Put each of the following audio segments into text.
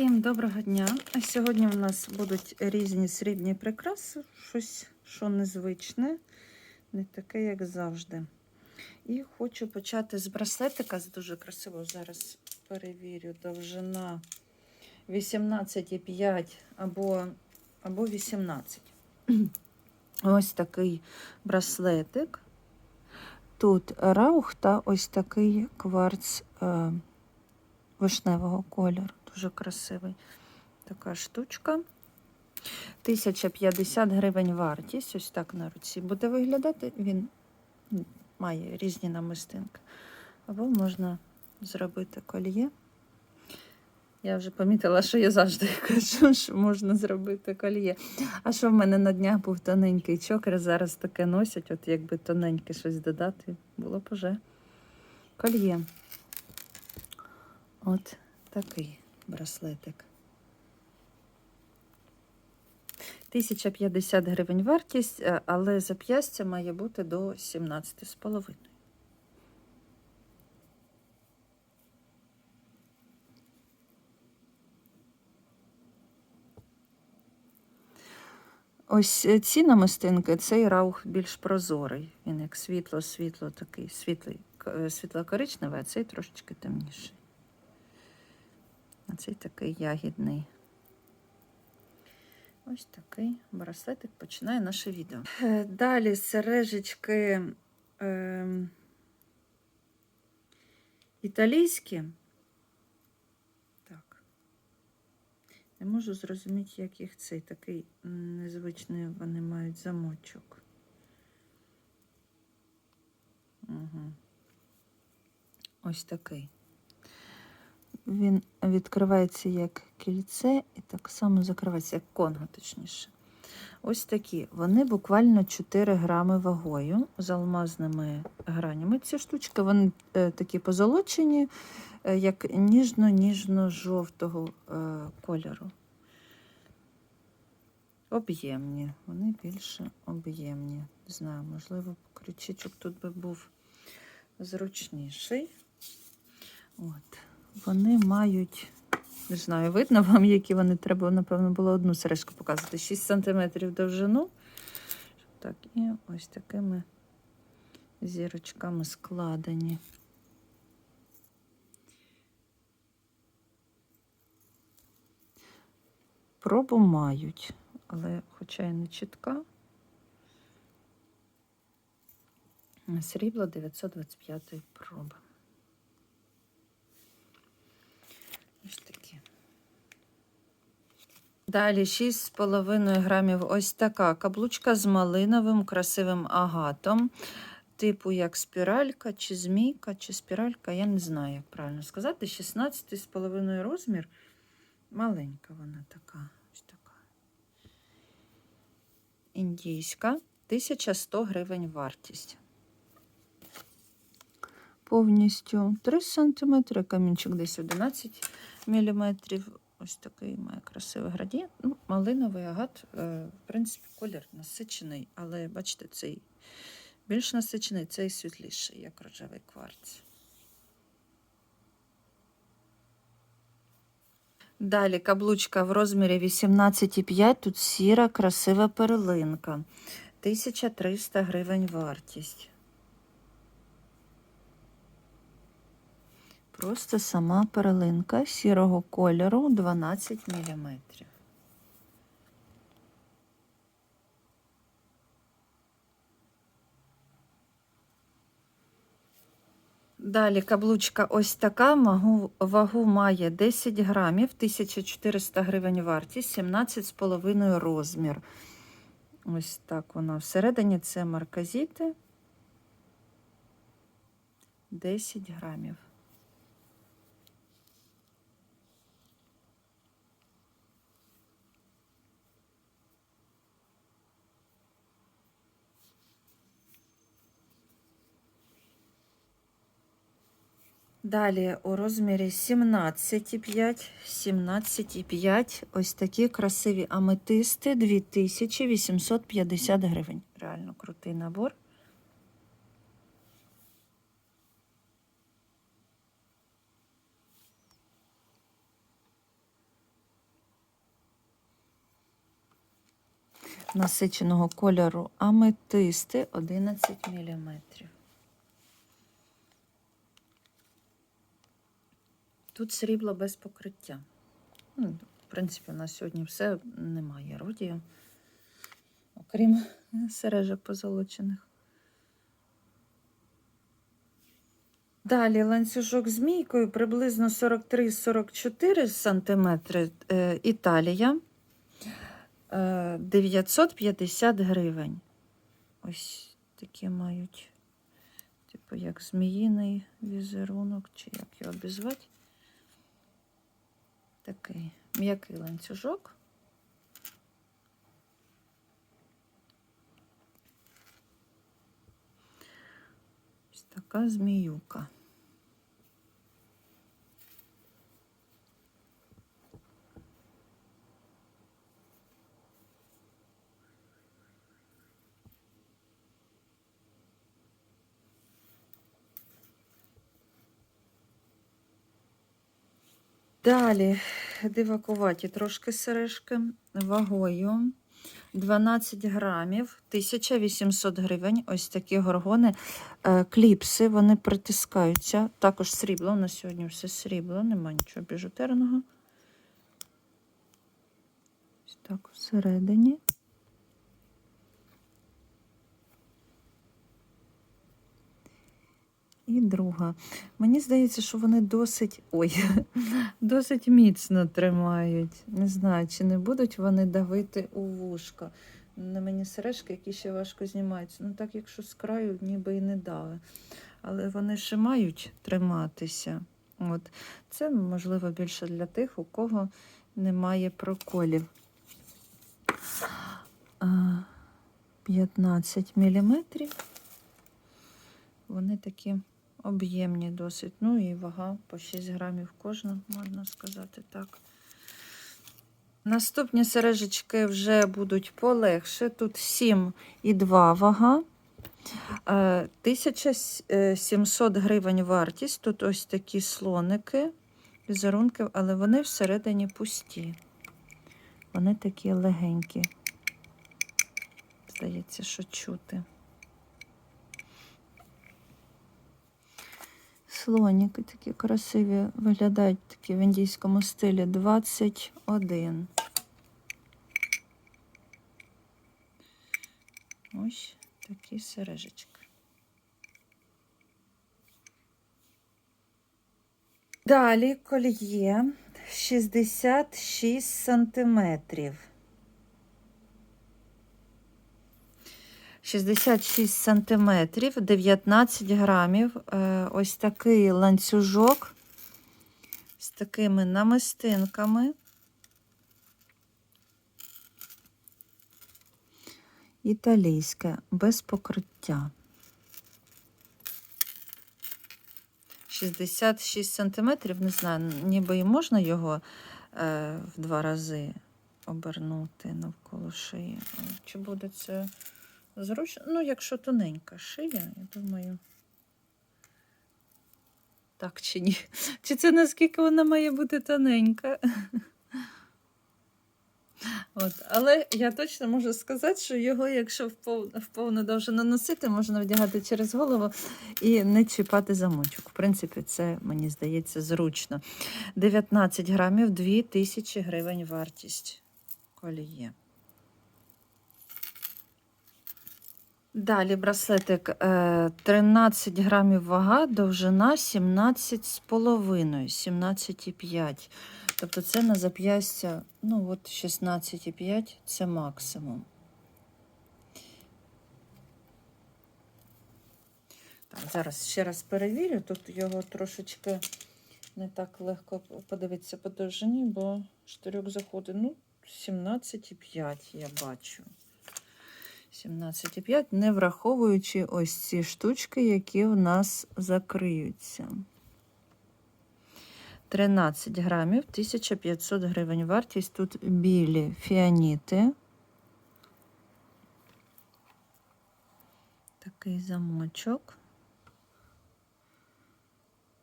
Всім доброго дня! Сьогодні в нас будуть різні срібні прикраси, щось що незвичне, не таке, як завжди. І хочу почати з браслетика, дуже красивого. Зараз перевірю, довжина 18,5 або, або 18. Ось такий браслетик. Тут раух та ось такий кварц е, вишневого кольору. Дуже красивий. Така штучка. 1050 гривень вартість. Ось так на руці буде виглядати. Він має різні намистинки. Або можна зробити кольє. Я вже помітила, що я завжди кажу, що можна зробити кольє. А що в мене на днях був тоненький чокер, зараз таке носять, от якби тоненьке щось додати, було б уже кольє. От такий браслетик. 1050 гривень вартість, е, але зап'ястя має бути до 17,5. Ось е, ці намистинки, цей раух більш прозорий. Він як світло-світло, такий світлий, е, світло-коричневий, а цей трошечки темніший. А цей такий ягідний. Ось такий браслетик починає наше відео. Е, Далі сережечки е, італійські. Так. Не можу зрозуміти, як їх цей такий незвичний вони мають замочок. Угу. Ось такий. Він відкривається як кільце і так само закривається, як конго, точніше. Ось такі. Вони буквально 4 грами вагою з алмазними гранями. Ці штучки вони е, такі позолочені, е, як ніжно-ніжно-жовтого е, кольору. Об'ємні. Вони більше об'ємні. Не знаю, можливо, крючечок тут би був зручніший. От. Вони мають, не знаю, видно вам, які вони треба, напевно, було одну сережку показувати. 6 см довжину. Так, і ось такими зірочками складені. Пробу мають, але хоча і не чітка. Срібло 925 проби. Ось такі. Далі 6,5 грамів ось така каблучка з малиновим красивим агатом. Типу як спіралька, чи змійка, чи спіралька, я не знаю, як правильно сказати. 16,5 розмір. Маленька вона така. Ось така. Індійська. 1100 гривень вартість. Повністю 3 см, камінчик десь 11 мм. Ось такий має красивий градієнт. Ну, малиновий агат, е, в принципі, колір насичений, але бачите, цей більш насичений, цей світліший, як рожевий кварц. Далі каблучка в розмірі 18,5. Тут сіра, красива перлинка. 1300 гривень вартість. Просто сама перлинка сірого кольору 12 мм. Далі каблучка ось така, вагу, вагу має 10 грамів, 1400 гривень вартість, 17,5 розмір. Ось так вона. Всередині це марказіти. 10 грамів. Далі у розмірі 17,5, 17,5 ось такі красиві аметисти 2850 гривень. Реально крутий набор. Насиченого кольору аметисти 11 міліметрів. Тут срібло без покриття. Ну, в принципі, у нас сьогодні все немає родію, окрім сережок позолочених. Далі ланцюжок з мійкою приблизно 43-44 см. Е, Італія. Е, 950 гривень. Ось такі мають, типу, як зміїний візерунок, чи як його обізвати. Такий м'який ланцюжок. Ось така зміюка. Далі дивакуваті трошки сережки вагою 12 грамів, 1800 гривень. Ось такі горгони. Е, Кліпси, вони притискаються. Також срібло. У нас сьогодні все срібло, нема нічого біжутерного. Ось так всередині. І друга. Мені здається, що вони досить ой, досить міцно тримають. Не знаю, чи не будуть вони давити у вушка. На мені сережки, які ще важко знімаються. Ну так, якщо з краю, ніби і не дали. Але вони ще мають триматися. От. Це, можливо, більше для тих, у кого немає проколів. 15 міліметрів. Вони такі об'ємні досить. Ну і вага по 6 грамів кожна, можна сказати так. Наступні сережечки вже будуть полегше. Тут 7,2 вага. Е, 1700 гривень вартість. Тут ось такі слоники, візерунки, але вони всередині пусті. Вони такі легенькі. Здається, що чути. Слоніки такі красиві виглядають такі в індійському стилі 21. Ось такі сережечки. Далі кольє 66 сантиметрів. 66 сантиметрів, 19 грамів. Е, Ось такий ланцюжок з такими намистинками. Італійське, без покриття. 66 сантиметрів, не знаю, ніби і можна його е, в два рази обернути навколо шиї. Чи буде це зручно? Ну, якщо тоненька шия, я думаю. Так чи ні? Чи це наскільки вона має бути тоненька? От. Але я точно можу сказати, що його, якщо в пов- в повну довжину носити, можна вдягати через голову і не чіпати замочок. В принципі, це, мені здається, зручно. 19 грамів, 2000 гривень вартість коліє. Далі браслетик е, 13 грамів вага, довжина 17,5, 17,5. Тобто це на зап'ястя, ну от 16,5 це максимум. Так, зараз ще раз перевірю. Тут його трошечки не так легко подивитися по довжині, бо штирьок заходить. Ну, 17,5 я бачу. 17,5, не враховуючи ось ці штучки, які в нас закриються. 13 грамів, 1500 гривень вартість. Тут білі фіаніти. Такий замочок.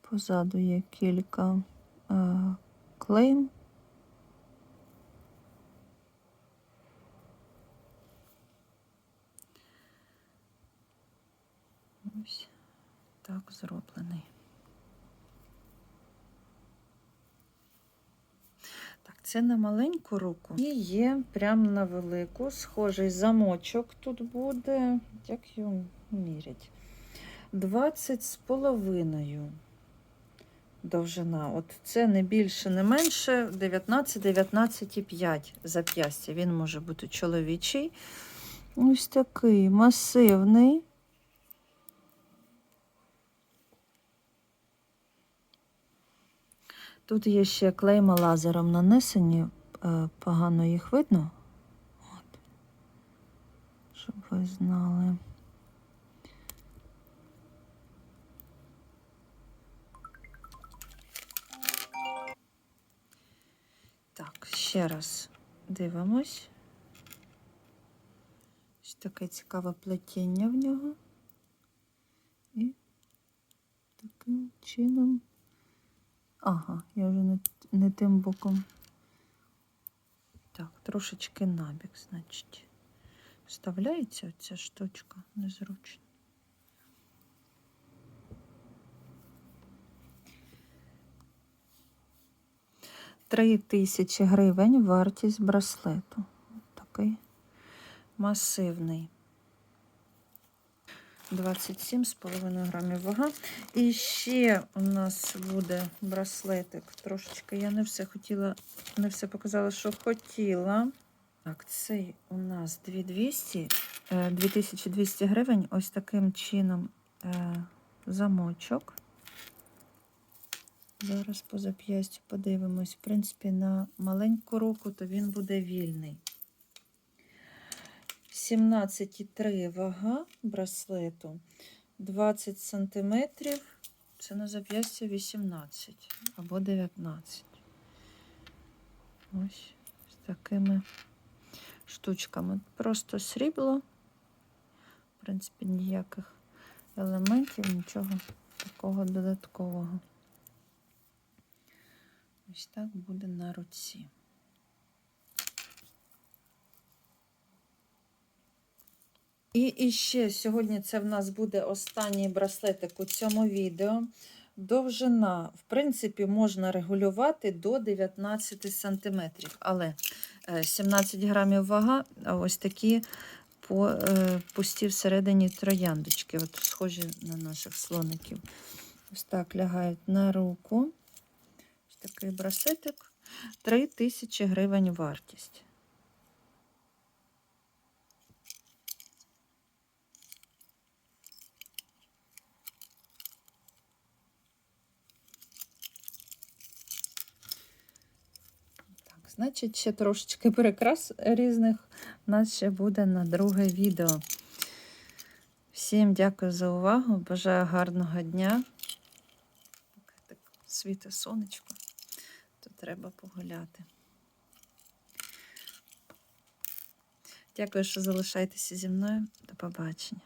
Позаду є кілька е, клейм. Так зроблений. Так, це на маленьку руку. І є прямо на велику. Схожий замочок тут буде. Як його мірять? 20 з половиною довжина. От це не більше, не менше 19-19,5 зап'ястя. Він може бути чоловічий. Ось такий масивний. Тут є ще клейма лазером нанесені, е, погано їх видно. От. Щоб ви знали. Так, ще раз дивимось. Ось таке цікаве плетіння в нього. І таким чином. Ага, я вже не, не тим боком. Так, трошечки набік, значить. Вставляється ця штучка незручно. Три тисячі гривень вартість браслету. Такий масивний. 27,5 грамів вага. І ще у нас буде браслетик. Трошечки я не все хотіла, не все показала, що хотіла. Так, цей у нас 2200, е, 2200 гривень. Ось таким чином е, замочок. Зараз по зап'ястю подивимось. В принципі, на маленьку руку, то він буде вільний. 17,3 вага браслету, 20 см, це на зап'ястя 18 або 19. Ось з такими штучками. Просто срібло. В принципі, ніяких елементів, нічого такого додаткового. Ось так буде на руці. І, і ще сьогодні це в нас буде останній браслетик у цьому відео. Довжина, в принципі, можна регулювати до 19 см, але е, 17 грамів вага, ось такі по, е, пусті всередині трояндочки, от схожі на наших слоників. Ось так лягають на руку. Ось такий браслетик. 3 тисячі гривень вартість. Так, значить, ще трошечки перекрас різних у нас ще буде на друге відео. Всім дякую за увагу. Бажаю гарного дня. Так світе сонечко, то треба погуляти. Дякую, що залишаєтеся зі мною. До побачення.